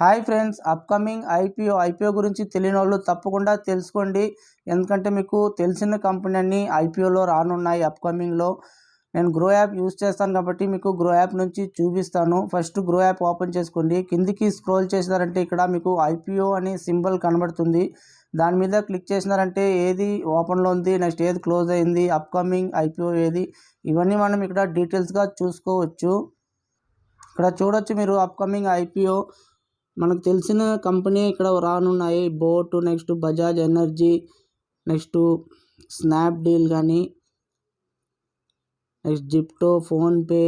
Hi friends upcoming IPO IPO గురించి తెలియని వాళ్ళు తప్పకుండా తెలుసుకోండి. ఎందుకంటే మీకు తెలిసిన కంపెనీ అన్ని ఐపీఓలో రానున్నాయి అప్కమింగ్లో. నేను గ్రో యాప్ యూస్ చేస్తాను కాబట్టి మీకు గ్రో యాప్ నుంచి చూపిస్తాను. ఫస్ట్ గ్రో యాప్ ఓపెన్ చేసుకోండి. కిందికి స్క్రోల్ చేసినారంటే ఇక్కడ మీకు ఐపీఓ అనే సింబల్ కనబడుతుంది. దాని మీద క్లిక్ చేసినారంటే ఏది ఓపెన్లో ఉంది నెక్స్ట్ ఏది క్లోజ్ అయింది అప్కమింగ్ ఐపీఓ ఏది? ఇవన్నీ మనం ఇక్కడ డీటెయిల్స్గా చూసుకోవచ్చు. ఇక్కడ చూడొచ్చు మీరు అప్కమింగ్ ఐపీఓ. మనకు తెలిసిన కంపెనీ ఇక్కడ రానున్నాయి. Boat next Bajaj energy next Snapdeal కానీ నెక్స్ట్ జిప్టో ఫోన్పే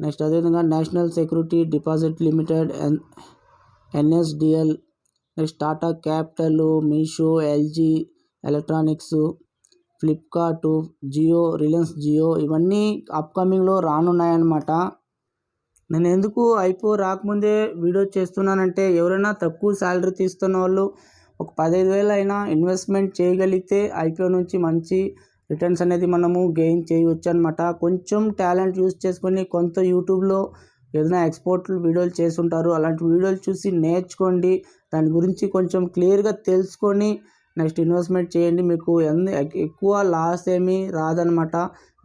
నెక్స్ట్ అదేవిధంగా national securities deposit limited N NSDL next Tata capital Meesho LG electronics Flipkart Jio Reliance Jio ఇవన్నీ అప్కమింగ్లో రానున్నాయన్నమాట. నేను ఎందుకు ఐపో రాకముందే వీడియో చేస్తున్నానంటే ఎవరైనా తక్కువ శాలరీ తీస్తున్న వాళ్ళు ఒక పదహైదు వేలు అయినా ఇన్వెస్ట్మెంట్ చేయగలిగితే ఐపీఓ నుంచి మంచి రిటర్న్స్ అనేది మనము గెయిన్ చేయవచ్చు అనమాట కొంచెం టాలెంట్ యూస్ చేసుకొని కొంత యూట్యూబ్లో ఏదైనా ఎక్స్పోర్ట్ వీడియోలు చేస్తుంటారు. అలాంటి వీడియోలు చూసి నేర్చుకోండి. దాని గురించి కొంచెం క్లియర్గా తెలుసుకొని నెక్స్ట్ ఇన్వెస్ట్మెంట్ చేయండి. మీకు ఎన్ని ఎక్కువ లాస్ ఏమీ రాదనమాట.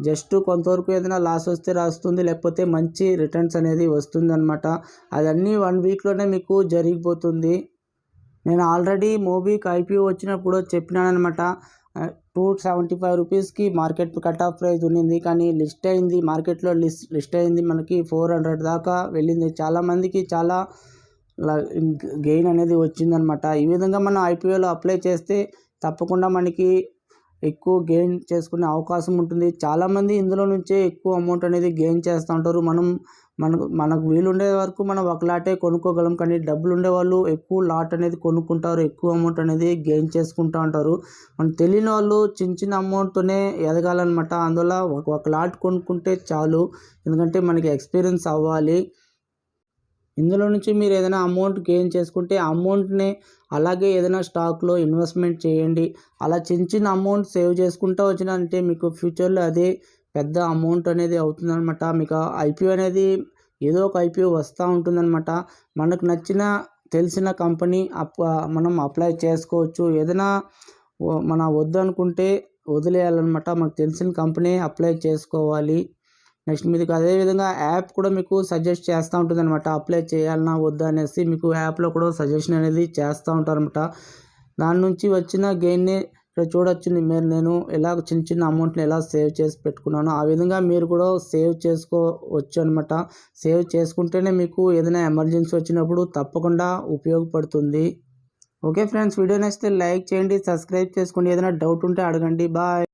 జస్ట్ కొంతవరకు ఏదైనా లాస్ వస్తే రాస్తుంది లేకపోతే మంచి రిటర్న్స్ అనేది వస్తుంది అనమాట అదన్నీ వన్ వీక్లోనే మీకు జరిగిపోతుంది. నేను ఆల్రెడీ మూవీకి ఐపీఓ వచ్చినప్పుడు చెప్పినానమాట టూ సెవెంటీ ఫైవ్ రూపీస్కి మార్కెట్ కట్ ఆఫ్ ప్రైస్ ఉన్నింది. కానీ లిస్ట్ అయింది మార్కెట్లో లిస్ట్ లిస్ట్ అయింది. మనకి ఫోర్ హండ్రెడ్ దాకా వెళ్ళింది. చాలామందికి చాలా గెయిన్ అనేది వచ్చిందనమాట ఈ విధంగా మనం ఐపీఓలో అప్లై చేస్తే తప్పకుండా మనకి ఎక్కువ గెయిన్ చేసుకునే అవకాశం ఉంటుంది. చాలామంది ఇందులో నుంచే ఎక్కువ అమౌంట్ అనేది గెయిన్ చేస్తూ ఉంటారు. మనం మనకు మనకు వీలుండే వరకు మనం ఒక లాటే కొనుక్కోగలం. కానీ డబ్బులు ఉండే వాళ్ళు ఎక్కువ లాట్ అనేది కొనుక్కుంటారు. ఎక్కువ అమౌంట్ అనేది గెయిన్ చేసుకుంటూ ఉంటారు. మనం తెలియని వాళ్ళు చిన్న చిన్న అమౌంట్తోనే ఎదగాలన్నమాట. అందువల్ల ఒక ఒక లాట్ కొనుక్కుంటే చాలు. ఎందుకంటే మనకి ఎక్స్పీరియన్స్ అవ్వాలి. ఇందులో నుంచి మీరు ఏదైనా అమౌంట్ గెయిన్ చేసుకుంటే అమౌంట్ని అలాగే ఏదైనా స్టాక్లో ఇన్వెస్ట్మెంట్ చేయండి. అలా చిన్న చిన్న అమౌంట్ సేవ్ చేసుకుంటూ వచ్చినంటే మీకు ఫ్యూచర్లో అదే పెద్ద అమౌంట్ అనేది అవుతుందన్నమాట. మీకు ఐపీఓ అనేది ఏదో ఒక ఐపీఓ వస్తూ ఉంటుందన్నమాట. మనకు నచ్చిన తెలిసిన కంపెనీ అప్ మనం అప్లై చేసుకోవచ్చు. ఏదైనా మన వద్దు అనుకుంటే వదిలేయాలన్నమాట. మనకు తెలిసిన కంపెనీ అప్లై చేసుకోవాలి. నెక్స్ట్ మీకు అదేవిధంగా యాప్ కూడా మీకు సజెస్ట్ చేస్తూ ఉంటుంది అనమాట అప్లై చేయాలన్నా వద్దా అనేసి మీకు యాప్లో కూడా సజెషన్ అనేది చేస్తూ ఉంటారు అనమాట దాని నుంచి వచ్చిన గెయిన్ని ఇక్కడ చూడొచ్చు మీరు నేను ఎలా చిన్న చిన్న అమౌంట్ని ఎలా సేవ్ చేసి పెట్టుకున్నాను ఆ విధంగా మీరు కూడా సేవ్ చేసుకోవచ్చు అనమాట సేవ్ చేసుకుంటేనే మీకు ఏదైనా ఎమర్జెన్సీ వచ్చినప్పుడు తప్పకుండా ఉపయోగపడుతుంది. ఓకే ఫ్రెండ్స్ వీడియో నచ్చితే లైక్ చేయండి సబ్స్క్రైబ్ చేసుకోండి. ఏదైనా డౌట్ ఉంటే అడగండి. బాయ్.